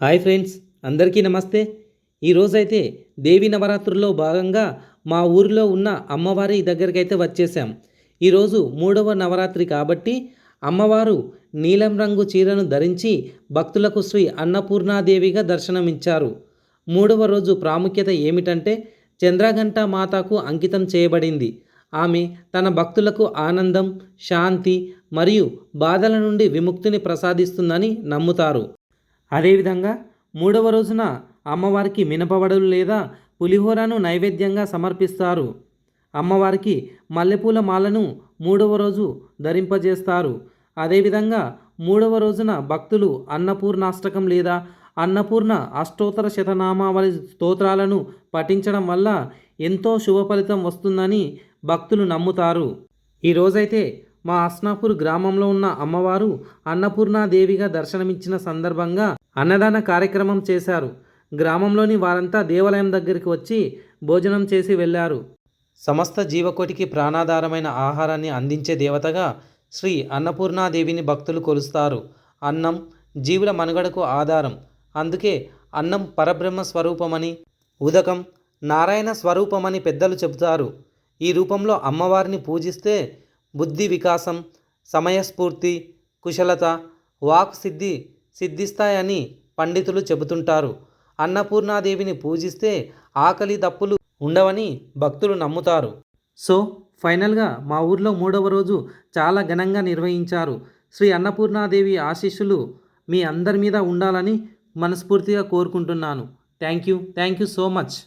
Hi friends అందరికీ నమస్తే. ఈరోజైతే దేవి నవరాత్రుల్లో భాగంగా మా ఊరిలో ఉన్న అమ్మవారి దగ్గరికైతే వచ్చేసాం. ఈరోజు మూడవ నవరాత్రి కాబట్టి అమ్మవారు నీలం రంగు చీరను ధరించి భక్తులకు శ్రీ అన్నపూర్ణాదేవిగా దర్శనమిచ్చారు. మూడవ రోజు ప్రాముఖ్యత ఏమిటంటే చంద్రఘంట మాతకు అంకితం చేయబడింది. ఆమె తన భక్తులకు ఆనందం శాంతి మరియు బాధల నుండి విముక్తిని ప్రసాదిస్తుందని నమ్ముతారు. అదేవిధంగా మూడవ రోజున అమ్మవారికి మినపవడలు లేదా పులిహోరను నైవేద్యంగా సమర్పిస్తారు. అమ్మవారికి మల్లెపూల మాలను మూడవ రోజు ధరింపజేస్తారు. అదేవిధంగా మూడవ రోజున భక్తులు అన్నపూర్ణాష్టకం లేదా అన్నపూర్ణ అష్టోత్తర శతనామావళి స్తోత్రాలను పఠించడం వల్ల ఎంతో శుభ ఫలితం వస్తుందని భక్తులు నమ్ముతారు. ఈరోజైతే మా అస్నాపూర్ గ్రామంలో ఉన్న అమ్మవారు అన్నపూర్ణాదేవిగా దర్శనమిచ్చిన సందర్భంగా అన్నదాన కార్యక్రమం చేశారు. గ్రామంలోని వారంతా దేవాలయం దగ్గరికి వచ్చి భోజనం చేసి వెళ్ళారు. సమస్త జీవకోటికి ప్రాణాధారమైన ఆహారాన్ని అందించే దేవతగా శ్రీ అన్నపూర్ణాదేవిని భక్తులు కొలుస్తారు. అన్నం జీవుల మనుగడకు ఆధారం. అందుకే అన్నం పరబ్రహ్మ స్వరూపమని ఉదకం నారాయణ స్వరూపమని పెద్దలు చెబుతారు. ఈ రూపంలో అమ్మవారిని పూజిస్తే బుద్ధి వికాసం సమయస్ఫూర్తి కుశలత వాక్ సిద్ధి సిద్ధిస్తాయని పండితులు చెబుతుంటారు. అన్నపూర్ణాదేవిని పూజిస్తే ఆకలి దప్పులు ఉండవని భక్తులు నమ్ముతారు. సో ఫైనల్గా మా ఊర్లో మూడవ రోజు చాలా ఘనంగా నిర్వహించారు. శ్రీ అన్నపూర్ణాదేవి ఆశీస్సులు మీ అందరి మీద ఉండాలని మనస్ఫూర్తిగా కోరుకుంటున్నాను. Thank you. Thank you so much.